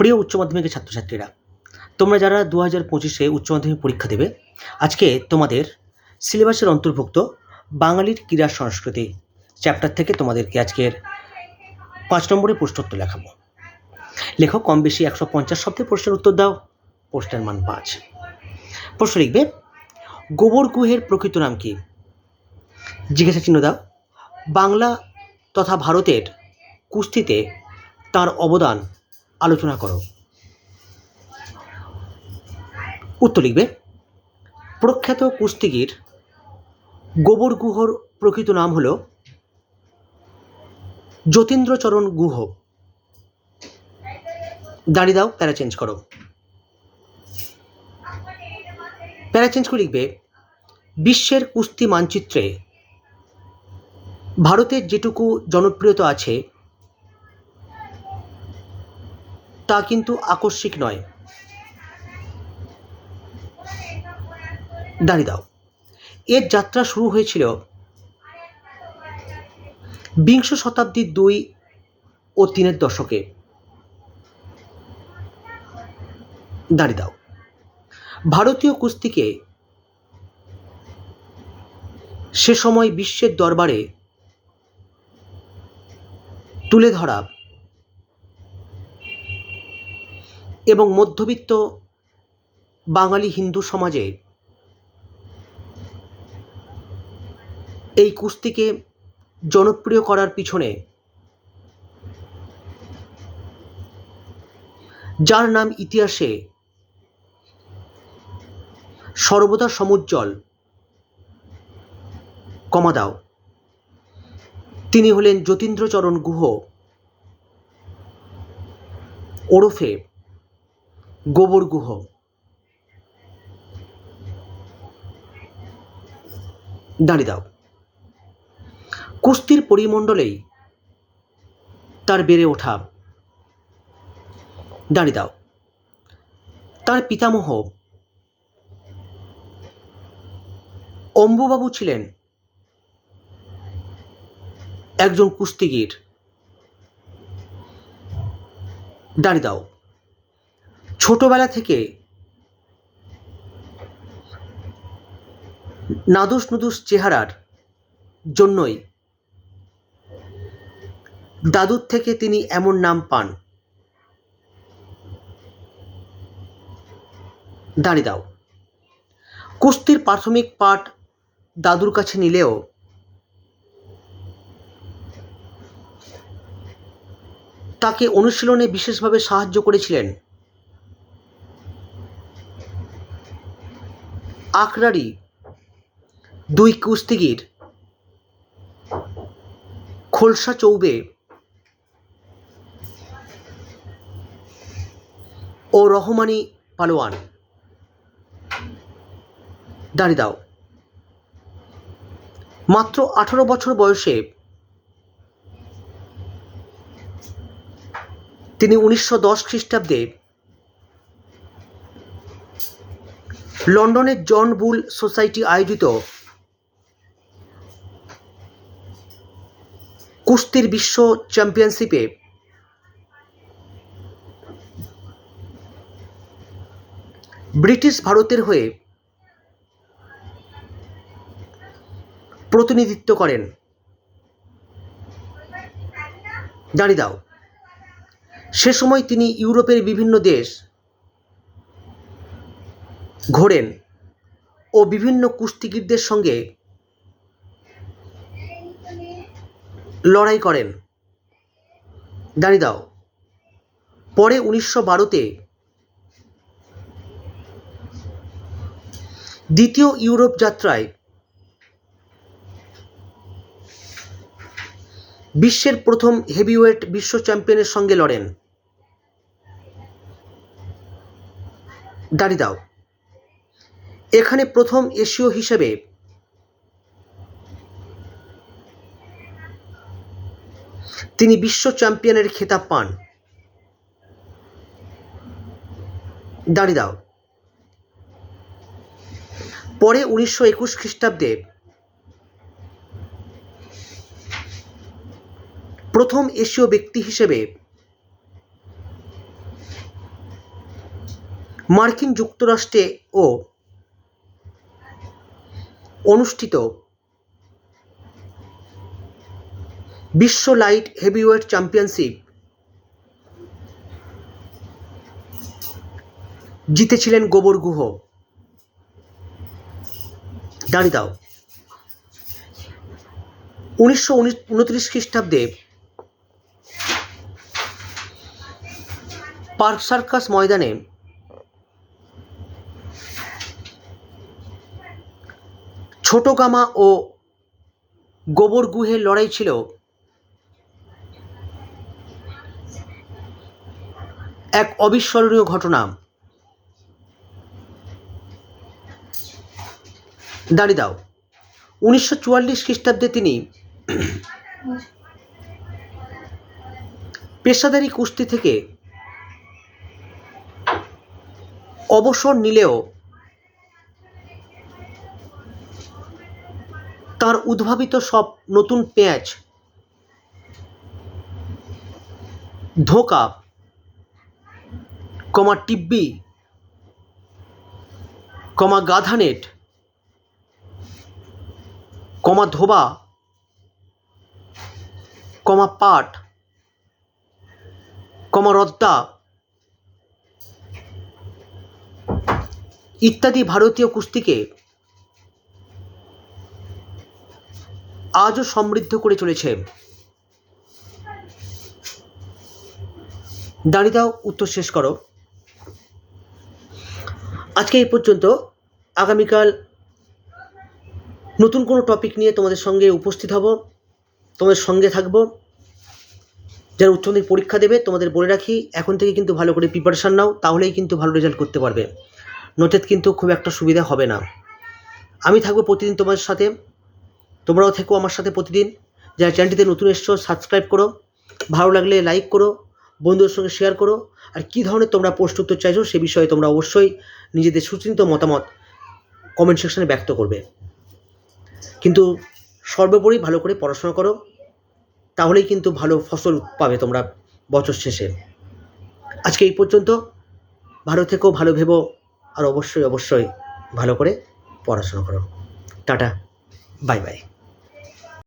প্রিয় উচ্চ মাধ্যমিকের ছাত্রছাত্রীরা, তোমরা যারা দু হাজার পঁচিশে উচ্চ মাধ্যমিক পরীক্ষা দেবে, আজকে তোমাদের সিলেবাসের অন্তর্ভুক্ত বাঙালির ক্রীড়া সংস্কৃতি চ্যাপ্টার থেকে তোমাদেরকে আজকের পাঁচ নম্বরের প্রশ্নোত্তর লেখাবো। লেখো, কম বেশি একশো পঞ্চাশ শব্দে প্রশ্নের উত্তর দাও, প্রশ্নের মান পাঁচ। প্রশ্ন লিখবে, গোবর গুহের প্রকৃত নাম কি? জিজ্ঞাসা চিহ্ন দাও, বাংলা তথা ভারতের কুস্তিতে তার অবদান আলোচনা করো। উত্তর লিখবে, প্রখ্যাত কুস্তিগির গোবর গুহর প্রকৃত নাম হল যতীন্দ্রচরণ গুহ। দাঁড়িয়ে দাও, প্যারা চেঞ্জ করো। প্যারা চেঞ্জ করে লিখবে, বিশ্বের কুস্তি মানচিত্রে ভারতের যেটুকু জনপ্রিয়তা আছে তা কিন্তু আকস্মিক নয়। দাঁড়িয়ে দাও। এর যাত্রা শুরু হয়েছিল বিংশ শতাব্দীর দুই ও তিনের দশকে। দাঁড়িয়ে দাও। ভারতীয় কুস্তিকে সে সময় বিশ্বের দরবারে তুলে ধরা এবং মধ্যবিত্ত বাঙালি হিন্দু সমাজে এই কুস্তিকে জনপ্রিয় করার পিছনে যার নাম ইতিহাসে সর্বদা সমুজ্জ্বল কমা দাও তিনি হলেন যতীন্দ্রচরণ গুহ ওরফে গোবর গুহ। দাঁড়িয়ে দাও। কুস্তির পরিমণ্ডলেই তার বেড়ে ওঠা। দাঁড়িয়ে দাও। তার পিতামহ অম্বুবাবু ছিলেন একজন কুস্তিগির। দাঁড়িয়ে দাও। ছোটবেলা থেকে নাদুস নুদুস চেহারার জন্যই দাদুর থেকে তিনি এমন নাম পান। দাঁড়িয়ে দাও। কুস্তির প্রাথমিক পাঠ দাদুর কাছে নিলেও তাকে অনুশীলনে বিশেষভাবে সাহায্য করেছিলেন। আকরারি দুই কুস্তিগির খোলসা চৌবে ও রহমানি পালোয়ান। দাঁড়িয়ে দাও। মাত্র আঠারো বছর বয়সে তিনি উনিশশো দশ খ্রিস্টাব্দে লন্ডনের জন বুল সোসাইটি আয়োজিত কুস্তির বিশ্ব চ্যাম্পিয়নশিপে ব্রিটিশ ভারতের হয়ে প্রতিনিধিত্ব করেন। দাঁড়িয়ে দাও, সে সময় তিনি ইউরোপের বিভিন্ন দেশ ঘোরেন ও বিভিন্ন কুস্তিগীরদের সঙ্গে লড়াই করেন। দাঁড়িয়ে দাও পরে উনিশশো বারোতে দ্বিতীয় ইউরোপ যাত্রায় বিশ্বের প্রথম হেভিওয়েট বিশ্ব চ্যাম্পিয়নের সঙ্গে লড়েন। দাঁড়িয়ে দাও এখানে প্রথম এশীয় হিসেবে তিনি বিশ্ব চ্যাম্পিয়নের খেতাব পান। দাঁড়িয়ে দাও। পরে উনিশশো একুশ খ্রিস্টাব্দে প্রথম এশীয় ব্যক্তি হিসেবে মার্কিন যুক্তরাষ্ট্রে ও অনুষ্ঠিত। বিশ্ব লাইট হেভিওয়েট চ্যাম্পিয়নশিপ। জিতেছিলেন গোবর গুহ। দাঁড়িয়ে দাও। উনিশশো উনত্রিশ খ্রিস্টাব্দে পার্ক সার্কাস ময়দানে ছোট গামা ও গোবর গুহের লড়াই ছিল। এক অবিস্মরণীয় ঘটনা। দাঁড়িয়ে দাও। উনিশশো চুয়াল্লিশ খ্রিস্টাব্দে তিনি পেশাদারি কুস্তি থেকে অবসর নিলেও তার উদ্ভাবিত সব নতুন পেঁয়াজ। ধোকা, কমা টিব্বি, কমা গাধানেট, কমা ধোবা, কমা পাট, কমা রদ্দা ইত্যাদি ভারতীয় কুস্তিকে আজও সমৃদ্ধ করে চলেছে। দাঁড়িয়ে দাও, উত্তর শেষ করো। আজকে এই পর্যন্ত আগামীকাল নতুন কোনো টপিক নিয়ে তোমাদের সঙ্গে উপস্থিত হব, তোমাদের সঙ্গে থাকব। যারা উচ্চ মাধ্যমিক পরীক্ষা দেবে, তোমাদের বলে রাখি, এখন থেকে কিন্তু ভালো করে প্রিপারেশান নাও, তাহলেই কিন্তু ভালো রেজাল্ট করতে পারবে। নচেত কিন্তু খুব একটা সুবিধা হবে না। আমি থাকব প্রতিদিন তোমাদের সাথে। তোমরাও থেকো আমার সাথে প্রতিদিন। যারা চ্যানেলটিতে নতুন এসছো সাবস্ক্রাইব করো। ভালো লাগলে লাইক করো, বন্ধুদের সঙ্গে শেয়ার করো। আর কী ধরনের তোমরা পোস্ট উত্তর চাইছো, সে বিষয়ে তোমরা অবশ্যই নিজেদের সুচিন্তিত মতামত কমেন্ট সেকশনে ব্যক্ত করবে। কিন্তু সর্বোপরি ভালো করে পড়াশোনা করো, তাহলেই কিন্তু ভালো ফসল পাবে তোমরা বছর শেষে। আজকে এই পর্যন্ত, ভালো থেকেও ভালো ভেবো, আর অবশ্যই অবশ্যই ভালো করে পড়াশোনা করো। Tata bye bye